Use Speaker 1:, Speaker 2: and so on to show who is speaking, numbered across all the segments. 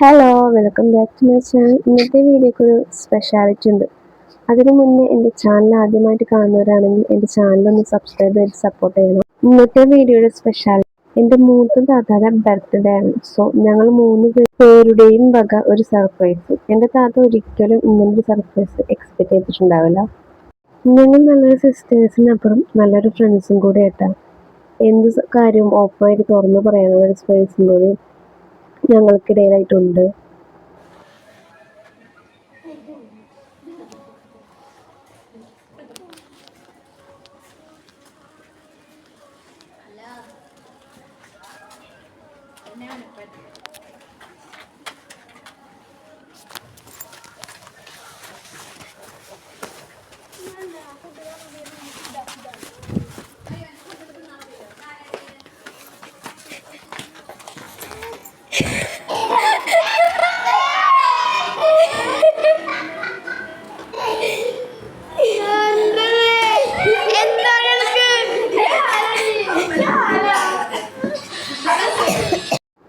Speaker 1: Hello welcome back to my channel ഇന്നത്തെ വീഡിയോക്ക് ഒരു സ്പെഷ്യാലിറ്റി ഉണ്ട്. അതിനു മുന്നേ എന്റെ ചാനൽ ആദ്യമായിട്ട് കാണുന്നവരാണെങ്കിൽ എന്റെ ചാനൽ ഒന്ന് സബ്സ്ക്രൈബ് ചെയ്ത് സപ്പോർട്ട് ചെയ്യണം. ഇന്നത്തെ വീഡിയോയുടെ സ്പെഷ്യാലിറ്റി എന്റെ മൂത്ത താത്തായുടെ ബർത്ത്ഡേ ആണ്. സോ ഞങ്ങൾ മൂന്ന് പേരുടെയും വക ഒരു സർപ്രൈസ് എന്റെ താത്ത ഒരിക്കലും ഇങ്ങനൊരു സർപ്രൈസ് എക്സ്പെക്ട് ചെയ്തിട്ടുണ്ടാവില്ല. ഞങ്ങൾ നല്ലൊരു സിസ്റ്റേഴ്സിനപ്പുറം നല്ലൊരു ഫ്രണ്ട്സും കൂടെ ആയിട്ടാണ് എന്ത് കാര്യവും ഓപ്പണായിട്ട് തുറന്നു പറയാനുള്ള ഒരു സ്പേസും കൂടി ഞങ്ങൾക്കിടയിലായിട്ടുണ്ട്.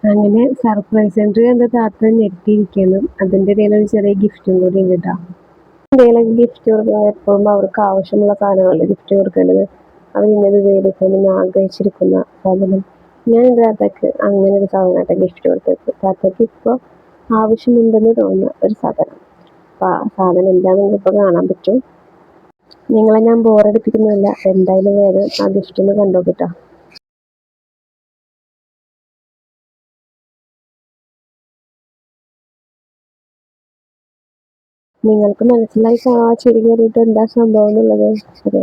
Speaker 1: അങ്ങനെ സർപ്രൈസ് എൻട്രി എന്റെ താത്ത ഞെട്ടിയിരിക്കുന്നു. അതിന്റെ ഇടയിൽ ഒരു ചെറിയ ഗിഫ്റ്റും കൂടി ഉണ്ട് കേട്ടോ എന്തെങ്കിലും ഗിഫ്റ്റ് കൊടുക്കുന്നത് എപ്പോഴും അവർക്ക് ആവശ്യമുള്ള സാധനങ്ങളല്ലേ ഗിഫ്റ്റ് കൊടുക്കേണ്ടത്? ഇങ്ങനെ മേടിക്കണമെന്ന് ആഗ്രഹിച്ചിരിക്കുന്ന. സാധനം ഞാൻ താത്തക്ക് അങ്ങനെ ഒരു സാധനമായിട്ട് ഗിഫ്റ്റ് കൊടുത്തത്. താത്തക്ക് ഇപ്പോൾ ആവശ്യമുണ്ടെന്ന് തോന്നുന്ന ഒരു സാധനം. അപ്പോൾ ആ സാധനം എന്താണെന്ന് ഇപ്പോൾ കാണാൻ പറ്റും. നിങ്ങളെ ഞാൻ ബോറടിപ്പിക്കുന്നില്ല എന്തായാലും വേറെ ആ ഗിഫ്റ്റ് ഒന്ന് കണ്ടോക്കിട്ടോ നിങ്ങൾക്ക് മനസ്സിലായി ആ ചെടി കയറിയിട്ട് എന്താ സംഭവം എന്നുള്ളത് അതെ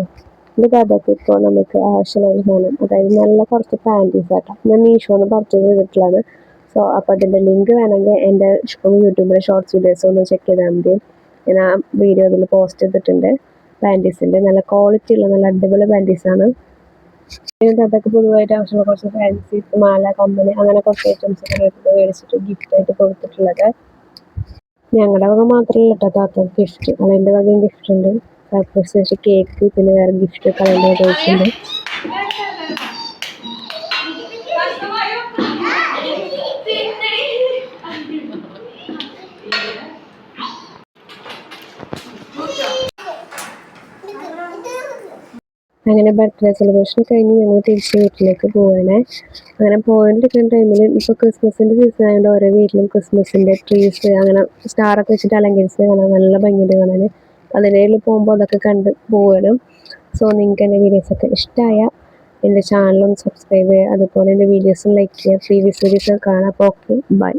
Speaker 1: എന്റെ കഥയ്ക്ക് ഇപ്പോൾ നമുക്ക് ആവശ്യമുള്ള ഒരു സാധനം. അതായത് നല്ല കുറച്ച് പാന്റീസ് ആട്ടോ. ഞാൻ മീഷോന്ന് പർച്ചേസ് ചെയ്തിട്ടുള്ളതാണ്. സോ അപ്പോൾ അതിന്റെ ലിങ്ക് വേണമെങ്കിൽ എന്റെ യൂട്യൂബിലെ ഷോർട്സ് വീഡിയോസ് ഒന്ന് ചെക്ക് ചെയ്താൽ മതി. ഞാൻ ആ വീഡിയോ അതിൽ പോസ്റ്റ് ചെയ്തിട്ടുണ്ട്. പാന്റീസിന്റെ നല്ല ക്വാളിറ്റി ഉള്ള നല്ല അടിപൊളി പാന്റീസാണ് പിന്നെ അതൊക്കെ പൊതുവായിട്ട് ആവശ്യമുള്ള കുറച്ച് ഫാൻസി മാല കമ്പനി അങ്ങനെ കുറച്ച് ഐറ്റംസ് ഒക്കെ മേടിച്ചിട്ട് ഗിഫ്റ്റ് ആയിട്ട് കൊടുത്തിട്ടുള്ളത്. ഞങ്ങളുടെ വക മാത്രമല്ല കേട്ടോ താത്ത ഗിഫ്റ്റ് അളേന്റെ വകയും ഗിഫ്റ്റ് ഉണ്ട് സർപ്രൈസ് കേക്ക് പിന്നെ വേറെ ഗിഫ്റ്റ് ഒക്കെ അവന്റെ വക വെച്ചിട്ടുണ്ട് അങ്ങനെ ബർത്ത്ഡേ സെലിബ്രേഷൻ കഴിഞ്ഞ് ഞങ്ങൾ തിരിച്ച് വീട്ടിലേക്ക് പോവാണ്. അങ്ങനെ പോയിട്ടിരിക്കുന്ന ടൈമിൽ ഇപ്പോൾ ക്രിസ്മസിന്റെ സീസൺ ആയതുകൊണ്ട് ഓരോ വീട്ടിലും ക്രിസ്മസിന്റെ ട്രീസ് അങ്ങനെ സ്റ്റാറൊക്കെ വെച്ചിട്ട് അലങ്കരിച്ച് കാണാൻ നല്ല ഭംഗിയുണ്ട് കാണാൻ അതിനിടയിൽ പോകുമ്പോൾ അതൊക്കെ കണ്ട് പോകണം സോ നിങ്ങൾക്ക് എന്റെ വീഡിയോസൊക്കെ ഇഷ്ടമായ എന്റെ ചാനലൊന്ന് സബ്സ്ക്രൈബ് ചെയ്യുക. അതുപോലെ എന്റെ വീഡിയോസും ലൈക്ക് ചെയ്യുക. പ്രീവിയസ് വീഡിയോസ് കാണാം. അപ്പോൾ ഓക്കെ ബൈ